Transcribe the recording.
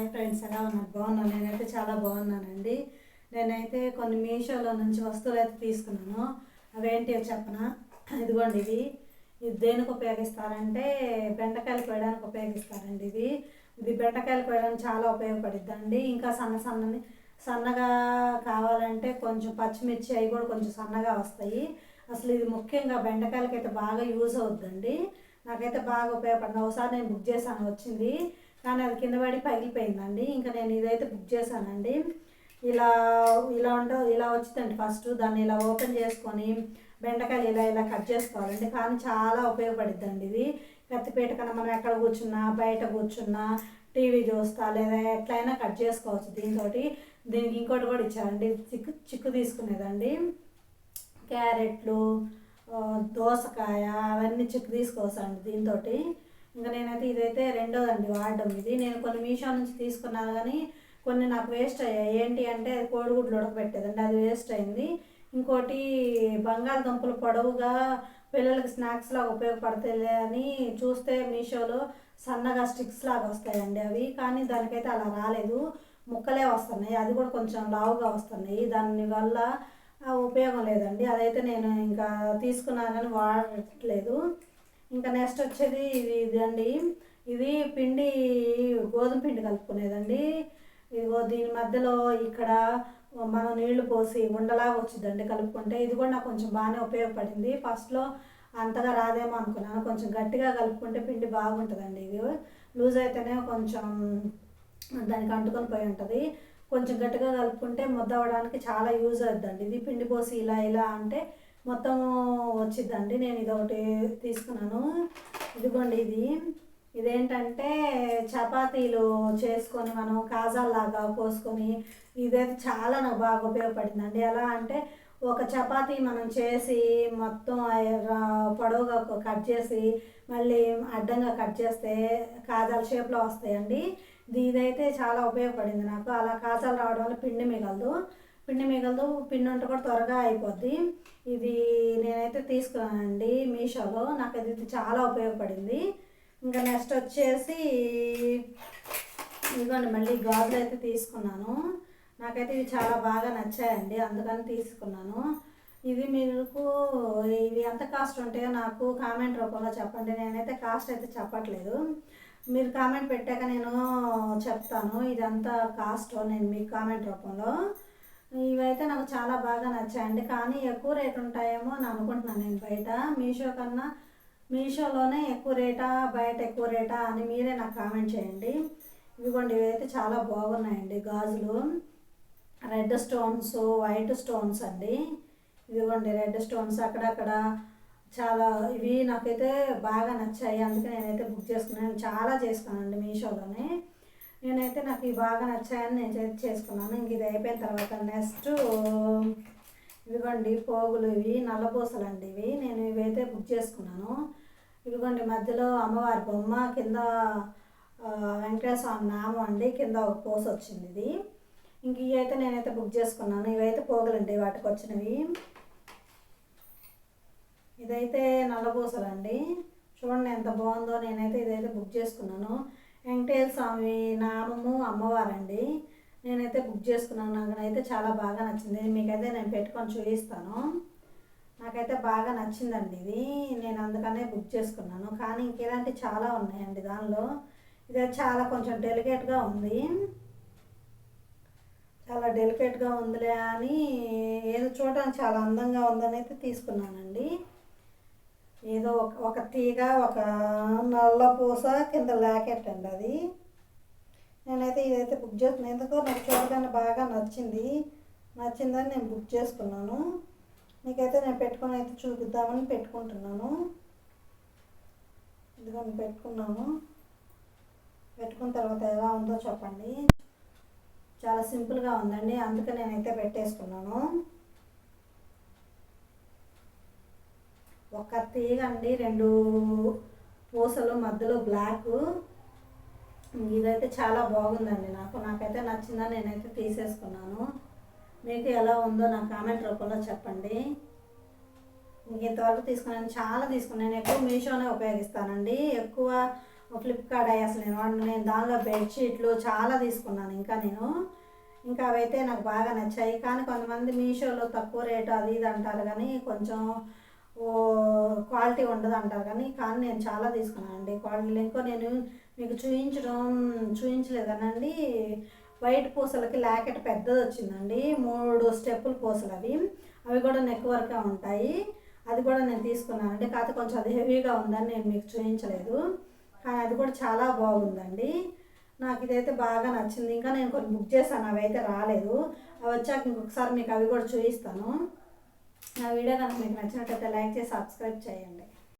Hi friends ఎలా ఉన్నారు? బాగున్నాను నేనైతే చాలా బాగున్నానండి. నేనైతే కొన్ని మీషోలో నుంచి వస్తువులు అయితే తీసుకున్నాను. అవేంటి చెప్పనా? ఇదిగోండి ఇది ఇది దేనికి ఉపయోగిస్తారంటే బెండకాయలు కోయడానికి ఉపయోగిస్తారండి ఇది ఇది బెండకాయలు కోయడానికి చాలా ఉపయోగపడుద్దండి. ఇంకా సన్న సన్నని సన్నగా కావాలంటే కొంచెం పచ్చిమిర్చి అవి కూడా కొంచెం సన్నగా వస్తాయి. అసలు ఇది ముఖ్యంగా బెండకాయలకి బాగా యూజ్ అవుద్దండి. నాకైతే బాగా ఉపయోగపడింది. ఒకసారి నేను బుక్ చేశాను వచ్చింది. కానీ అది కింద పడి పగిలిపోయిందండి. ఇంకా నేను ఇదైతే బుక్ చేశానండి. ఇలా ఇలా ఉండ ఇలా వచ్చిందండి ఫస్ట్ దాన్ని ఇలా ఓపెన్ చేసుకొని బెండకాయలు ఇలా ఇలా కట్ చేసుకోవాలండి. కానీ చాలా ఉపయోగపడిద్దండి ఇది. కత్తిపేట కన్నా మనం ఎక్కడ కూర్చున్నా బయట కూర్చున్నా టీవీ చూస్తా లేదా ఎట్లయినా కట్ చేసుకోవచ్చు దీంతో దీనికి ఇంకోటి కూడా ఇచ్చారండి. చిక్కు చిక్కు తీసుకునేదండి. క్యారెట్లు దోసకాయ అవన్నీ చిక్కు తీసుకోవచ్చండి దీంతో ఇంకా నేనైతే ఇదైతే రెండోదండి వాడడం. ఇది నేను కొన్ని మీషో నుంచి తీసుకున్నాను కానీ కొన్ని నాకు వేస్ట్ అయ్యాయి. ఏంటి అంటే అది కోడిగుడ్లు ఉడకబెట్టేదండి అది వేస్ట్ అయింది. ఇంకోటి బంగాళదుంపలు పొడవుగా పిల్లలకి స్నాక్స్ లాగా ఉపయోగపడతాయి అని చూస్తే మీషోలో సన్నగా స్టిక్స్ లాగా వస్తాయండి అవి. కానీ దానికైతే అలా రాలేదు. ముక్కలే వస్తున్నాయి. అది కూడా కొంచెం లావుగా వస్తున్నాయి. దానివల్ల వల్ల ఉపయోగం లేదండి. అదైతే నేను ఇంకా తీసుకున్నా కానీ వాడట్లేదు. ఇంకా నెక్స్ట్ వచ్చేది ఇది ఇదండి. ఇది పిండి గోధుమ పిండి కలుపుకునేదండి. ఇదిగో దీని మధ్యలో ఇక్కడ మనం నీళ్ళు పోసి ఉండలాగా వచ్చిందండి కలుపుకుంటే. ఇది కూడా నాకు కొంచెం బాగానే ఉపయోగపడింది. ఫస్ట్లో అంతగా రాదేమో అనుకున్నాను. కొంచెం గట్టిగా కలుపుకుంటే పిండి బాగుంటుందండి ఇది. లూజ్ అయితేనే కొంచెం దానికి అంటుకొని పోయి ఉంటుంది. కొంచెం గట్టిగా కలుపుకుంటే ముద్ద అవ్వడానికి చాలా యూజ్ అవుతుందండి ఇది పిండి పోసి ఇలా ఇలా అంటే మొత్తం వచ్చిద్దండి. నేను ఇది ఒకటి తీసుకున్నాను. ఇదిగోండి ఇది. ఇదేంటంటే చపాతీలు చేసుకొని మనం కాజాల్లాగా పోసుకొని ఇదైతే చాలా నాకు బాగా ఉపయోగపడిందండి. ఎలా అంటే ఒక చపాతీ మనం చేసి మొత్తం పొడవుగా కట్ చేసి మళ్ళీ అడ్డంగా కట్ చేస్తే కాజాల షేప్లో వస్తాయండి. ఇది ఇదైతే చాలా ఉపయోగపడింది నాకు. అలా కాజాలు రావడం వల్ల పిండి మిగలదు. పిండి మిగలదు పిండి ఉంటే కూడా త్వరగా అయిపోద్ది. ఇది నేనైతే తీసుకున్నానండి మీషోలో. నాకు అది చాలా ఉపయోగపడింది. ఇంకా నెక్స్ట్ వచ్చేసి ఇదిగోండి మళ్ళీ గాజులు అయితే తీసుకున్నాను. నాకైతే ఇవి చాలా బాగా నచ్చాయండి అందుకని తీసుకున్నాను. ఇది మీకు ఇవి ఎంత కాస్ట్ ఉంటాయో నాకు కామెంట్ రూపంలో చెప్పండి. నేనైతే కాస్ట్ అయితే చెప్పట్లేదు. మీరు కామెంట్ పెట్టాక నేను చెప్తాను ఇదంతా కాస్ట్ నేను మీకు కామెంట్ రూపంలో. ఇవైతే నాకు చాలా బాగా నచ్చాయండి. కానీ ఎక్కువ రేట్ ఉంటాయేమో అని అనుకుంటున్నాను నేను బయట. మీషో కన్నా మీషోలోనే ఎక్కువ రేటా బయట ఎక్కువ రేటా అని మీరే నాకు కామెంట్ చేయండి. ఇవిగోండి ఇవైతే చాలా బాగున్నాయండి గాజులు. రెడ్ స్టోన్స్ వైట్ స్టోన్స్ అండి. ఇదిగోండి రెడ్ స్టోన్స్ అక్కడక్కడ చాలా ఇవి నాకైతే బాగా నచ్చాయి. అందుకే నేనైతే బుక్ చేసుకున్నాను. చాలా చేసుకున్నానండి మీషోలోనే. నేనైతే నాకు ఇవి బాగా నచ్చాయని నేను చేసుకున్నాను. ఇంక ఇది అయిపోయిన తర్వాత నెక్స్ట్ ఇదిగోండి పోగులు ఇవి నల్లపూసలు అండి ఇవి. నేను ఇవైతే బుక్ చేసుకున్నాను. ఇదిగోండి మధ్యలో అమ్మవారి బొమ్మ కింద వెంకటేశ్వర స్వామి నామం అండి. కింద ఒక పూస వచ్చింది ఇది. ఇంక ఇవి అయితే నేనైతే బుక్ చేసుకున్నాను. ఇవైతే పోగులండి వాటికి వచ్చినవి. ఇదైతే నల్లపూసలు అండి చూడండి ఎంత బాగుందో నేనైతే ఇదైతే బుక్ చేసుకున్నాను. వెంకటేశ్వర స్వామి నామము అమ్మవారండి. నేనైతే బుక్ చేసుకున్నాను. నాకైతే చాలా బాగా నచ్చింది. మీకైతే నేను పెట్టుకొని చూపిస్తాను. నాకైతే బాగా నచ్చిందండి ఇది. నేను అందుకనే బుక్ చేసుకున్నాను. కానీ ఇంకేలాంటి చాలా ఉన్నాయండి దానిలో. ఇది చాలా కొంచెం డెలికేట్గా ఉంది. చాలా డెలికేట్గా ఉందిలే అని ఏదో చూడడానికి చాలా అందంగా ఉందని అయితే తీసుకున్నానండి. ఏదో ఒక ఒక తీగ ఒక నల్ల పూస కింద లాకెట్ అండి అది. నేనైతే ఇదైతే బుక్ చేసుకున్నాను ఎందుకో నాకు చూడగానే బాగా నచ్చింది. నచ్చిందని నేను బుక్ చేసుకున్నాను. మీకైతే నేను పెట్టుకుని అయితే చూపిద్దామని పెట్టుకుంటున్నాను. ఇదిగోని పెట్టుకున్నాను. పెట్టుకున్న తర్వాత ఎలా ఉందో చెప్పండి. చాలా సింపుల్గా ఉందండి. అందుకే నేనైతే పెట్టేసుకున్నాను. ఒక తీగ అండి రెండు పూసలు మధ్యలో బ్లాక్ ఇదైతే చాలా బాగుందండి నాకు. నాకైతే నచ్చిందని నేనైతే తీసేసుకున్నాను. మీకు ఎలా ఉందో నా కామెంట్ రూపంలో చెప్పండి. ఇంతవరకు తీసుకున్నాను. చాలా తీసుకున్నాను. ఎక్కువ మీషోనే ఉపయోగిస్తానండి. ఎక్కువ ఫ్లిప్కార్ట్ అయ్యి అసలు నేను నేను దానిలో బెడ్షీట్లు చాలా తీసుకున్నాను ఇంకా నేను. ఇంకా అవైతే నాకు బాగా నచ్చాయి. కానీ కొంతమంది మీషోలో తక్కువ రేటు అది ఇది అంటారు. కానీ కొంచెం క్వాలిటీ ఉండదు అంటారు. కానీ కానీ నేను చాలా తీసుకున్నాను అండి క్వాలిటీ ఇంకో నేను మీకు చూపించడం చూపించలేదు వైట్ పూసలకి లాకెట్ పెద్దది వచ్చిందండి. మూడు స్టెప్పులు పూసలు అవి. అవి కూడా నెక్ వరకే ఉంటాయి. అది కూడా నేను తీసుకున్నాను అండి కాకపోతే కొంచెం అది హెవీగా ఉందని నేను మీకు చూపించలేదు కానీ అది కూడా చాలా బాగుందండి. నాకు ఇదైతే బాగా నచ్చింది. ఇంకా నేను కొన్ని బుక్ చేశాను. అవి అయితే రాలేదు. అవి వచ్చాక ఇంకొకసారి మీకు అవి కూడా చూపిస్తాను. నా వీడియో కనుక మీకు నచ్చినట్లయితే లైక్ చేసి సబ్స్క్రైబ్ చేయండి.